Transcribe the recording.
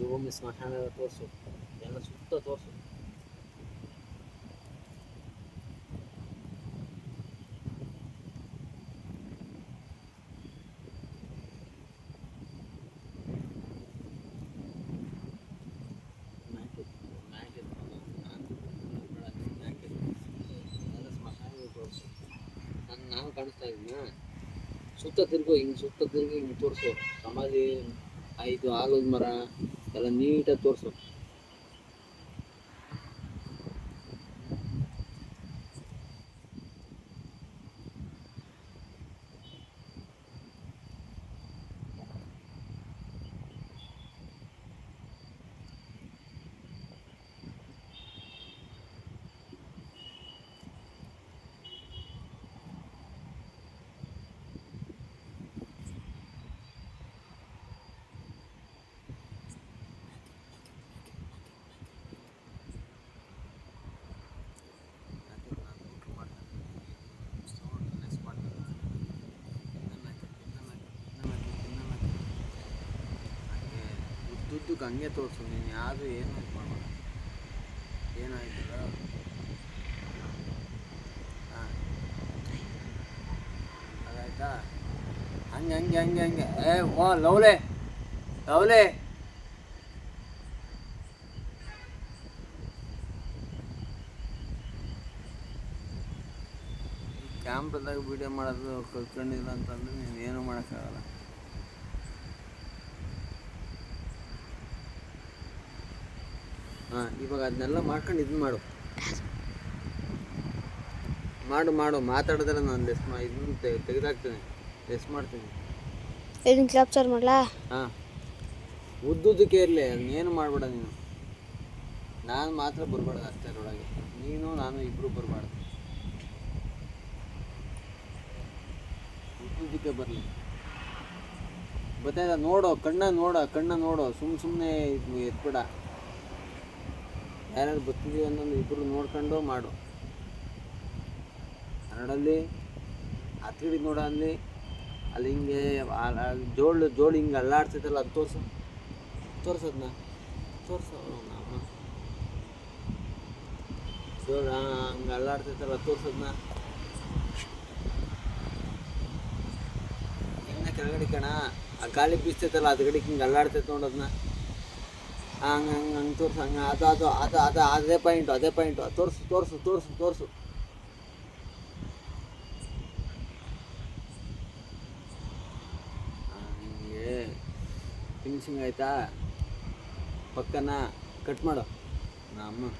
ಭೂಮಿ ಸ್ಮಶಾನ ಎಲ್ಲ ತೋರಿಸು ಎಲ್ಲ ಸುತ್ತ ತೋರಿಸು ನಾನು ನಾನು ಕಾಣಿಸ್ತಾ ಇದ್ದೀನ ಸುತ್ತ ತಿರುಗು ಹಿಂಗೆ ಸುತ್ತ ತಿರುಗಿ ಹಿಂಗೆ ತೋರಿಸು ಸಮಾಧಿ ಐದು ಆಲದ ಮರ ಎಲ್ಲ ನೀಟಾಗಿ ತೋರಿಸು. ಉದ್ದುದ್ದಕ್ಕೆ ಹಂಗೆ ತೋರಿಸು, ನೀನು ಯಾವುದು ಏನು ಇದು ಏನಾಯ್ತು ಹಾಂ. ಅದಾಯ್ತಾ? ಹಂಗೆ ಹಂಗೆ ಹಂಗೆ ಹಂಗೆ. ಏ, ಓ, ಲವ್ಲೆ ಲವ್ಲೆ. ಕ್ಯಾಮ್ರದಾಗ ವಿಡಿಯೋ ಮಾಡೋದು ಕಲ್ತ್ಕೊಂಡಿಲ್ಲ ಅಂತಂದ್ರೆ ನೀನು ಏನೂ ಮಾಡೋಕ್ಕಾಗಲ್ಲ. ಹಾಂ ಇವಾಗ ಅದನ್ನೆಲ್ಲ ಮಾಡ್ಕೊಂಡು ಇದು ಮಾಡು. ಮಾಡು ಮಾಡು ಮಾತಾಡಿದ್ರೆ ನಾನು ಲೆಸ್ ಮಾ ಇದನ್ನ ತೆಗೆದಾಕ್ತೀನಿ. ಲೆಸ್ ಮಾಡ್ತೀನಿ. ಇದನ್ನ ಕ್ಯಾಪ್ಚರ್ ಮಾಡಲಾ? ಹಾಂ. ಉದ್ದುದಕ್ಕೆ ಇರಲಿ ಏನು ಮಾಡಬೇಡ ನೀನು. ನಾನು ಮಾತ್ರ ಬರಬಾರ್ದು ಅಷ್ಟೇ ಅದ್ರೊಳಗೆ. ನೀನು ನಾನು ಇಬ್ಬರು ಬರಬಾರ್ದು. ಉದ್ದುದಕ್ಕೆ ಬರಲಿ. ಬತ್ತಾಯ್ತಾ ನೋಡೋ ಕಣ್ಣ ನೋಡೋ ಕಣ್ಣ ನೋಡೋ. ಸುಮ್ಮ ಸುಮ್ಮನೆ ಇದು ಎತ್ಬೇಡ. ಯಾರ್ಯಾರು ಬರ್ತಿದ್ದೀವಿ ಅನ್ನೋದು ಇಬ್ಬರು ನೋಡ್ಕೊಂಡು ಮಾಡು. ಕನ್ನಡಲ್ಲಿ ಹತ್ತಿರಕ್ಕೆ ನೋಡ ಅಲ್ಲಿ ಅಲ್ಲಿ ಹಿಂಗೆ ಜೋಳು ಜೋಳು ಹಿಂಗೆ ಅಲ್ಲಾಡ್ತೈತಲ್ಲ ಅದು ತೋರಿಸು. ತೋರ್ಸದ್ನ? ತೋರ್ಸು. ನಮ್ಮ ಜೋಳ ಹಂಗೆ ಅಲ್ಲಾಡ್ತೈತಲ್ಲ ತೋರ್ಸದ್ನ? ಕೆಳಗಡೆ ಕಣ? ಆ ಗಾಳಿ ಬೀಸ್ತೈತಲ್ಲ ಅದು ಹಿಂಗೆ ಅಲ್ಲಾಡ್ತೈತೆ ನೋಡೋದನ್ನ ಹಂಗೆ ಹಂಗೆ ಹಂಗೆ ತೋರಿಸು, ಹಂಗೆ, ಅದು ಅದು ಅದು ಅದು, ಅದೇ ಪಾಯಿಂಟು ಅದೇ ಪಾಯಿಂಟು ತೋರಿಸು ತೋರಿಸು ತೋರಿಸು ತೋರಿಸು. ಹಂಗೆ. ಫಿನಿಶಿಂಗ್ ಆಯ್ತಾ? ಪಕ್ಕನ ಕಟ್ ಮಾಡು. ನಮ್ಮ